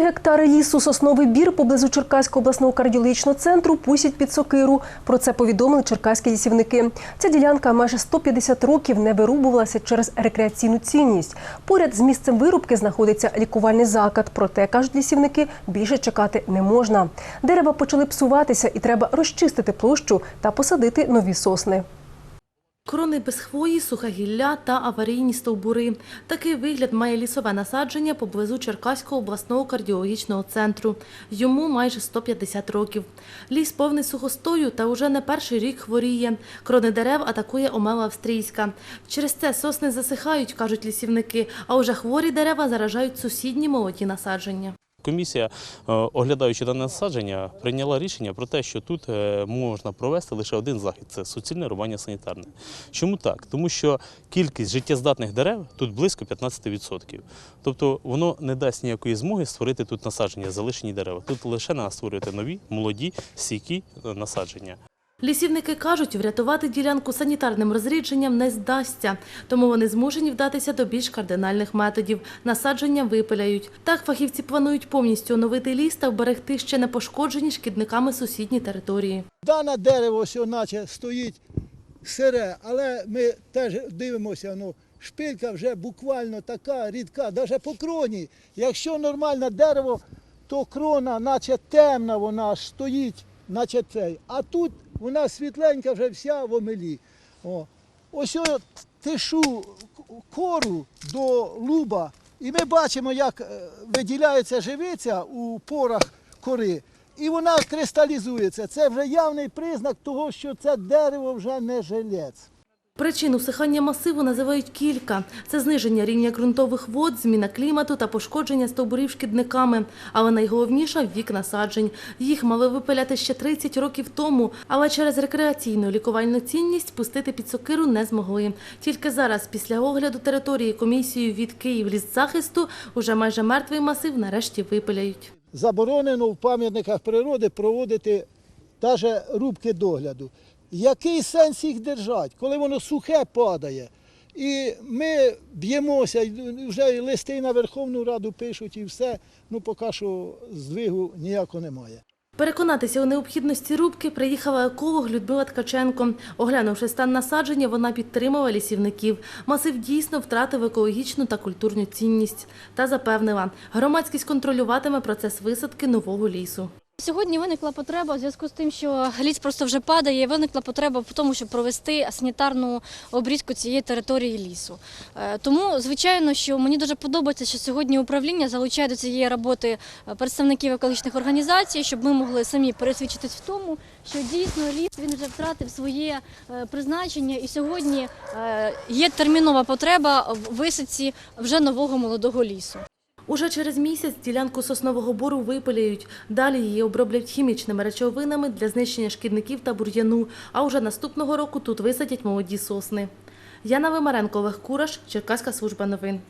Гектари лісу сосновий бір поблизу Черкаського обласного кардіологічного центру пустять під сокиру. Про це повідомили черкаські лісівники. Ця ділянка майже 150 років не вирубувалася через рекреаційну цінність. Поряд з місцем вирубки знаходиться лікувальний заклад. Проте кажуть лісівники, більше чекати не можна. Дерева почали псуватися, і треба розчистити площу та посадити нові сосни. Крони без хвої, сухе гілля та аварійні стовбури. Такий вигляд має лісове насадження поблизу Черкаського обласного кардіологічного центру. Йому майже 150 років. Ліс повний сухостою та уже не перший рік хворіє. Крони дерев атакує омела австрійська. Через це сосни засихають, кажуть лісівники, а уже хворі дерева заражають сусідні молоді насадження. Комісія, е, оглядаючи дане насадження, прийняла рішення про те, що тут е, можна провести лише один захід це суцільне рубання санітарне. Чому так? Тому що кількість життєздатних дерев тут близько 15%. Тобто воно не дасть ніякої змоги створити тут насадження, залишені дерева. Тут лише треба створювати нові, молоді, стійкі е, насадження. Лісівники кажуть, врятувати ділянку санітарним розрідженням не здасться, тому вони змушені вдатися до більш кардинальних методів. Насадження випиляють. Так фахівці планують повністю оновити ліс та вберегти ще не пошкоджені шкідниками сусідні території. Дане дерево ось наче стоїть сире, але ми теж дивимося, ну, шпилька вже буквально така рідка, навіть по кроні. Якщо нормальне дерево, то крона, наче темна, вона стоїть, наче цей. А тут вона світленька вже вся в омелі. О. Ось я тишу кору до луба, і ми бачимо, як е, виділяється живиця у порах кори. І вона кристалізується. Це вже явний признак того, що це дерево вже не жилець. Причин усихання масиву називають кілька: це зниження рівня ґрунтових вод, зміна клімату та пошкодження стовбурів шкідниками. Але найголовніше вік насаджень. Їх мали випиляти ще 30 років тому, але через рекреаційну лікувальну цінність пустити під сокиру не змогли. Тільки зараз, після огляду території комісією від Київлісзахисту, уже майже мертвий масив нарешті випиляють. Заборонено в пам'ятниках природи проводити навіть рубки догляду. Який сенс їх держати, коли воно сухе падає? І ми б'ємося, вже листи на Верховну Раду пишуть і все. Ну поки що здвигу ніякого немає. Переконатися у необхідності рубки приїхала еколог Людмила Ткаченко. Оглянувши стан насадження, вона підтримала лісівників. Масив дійсно втратив екологічну та культурну цінність. Та запевнила, громадськість контролюватиме процес висадки нового лісу. Сьогодні виникла потреба у зв'язку з тим, що ліс просто вже падає. Виникла потреба в тому, щоб провести санітарну обрізку цієї території лісу. Е, Тому, звичайно, що мені дуже подобається, що сьогодні управління залучає до цієї роботи е, представників екологічних організацій, щоб ми могли самі пересвідчитись в тому, що дійсно ліс він вже втратив своє е, призначення, і сьогодні є термінова потреба в висадці вже нового молодого лісу. Уже через місяць ділянку соснового бору випиляють. Далі її оброблять хімічними речовинами для знищення шкідників та бур'яну. А уже наступного року тут висадять молоді сосни. Яна Вимаренко, Олег Кураш, Черкаська служба новин.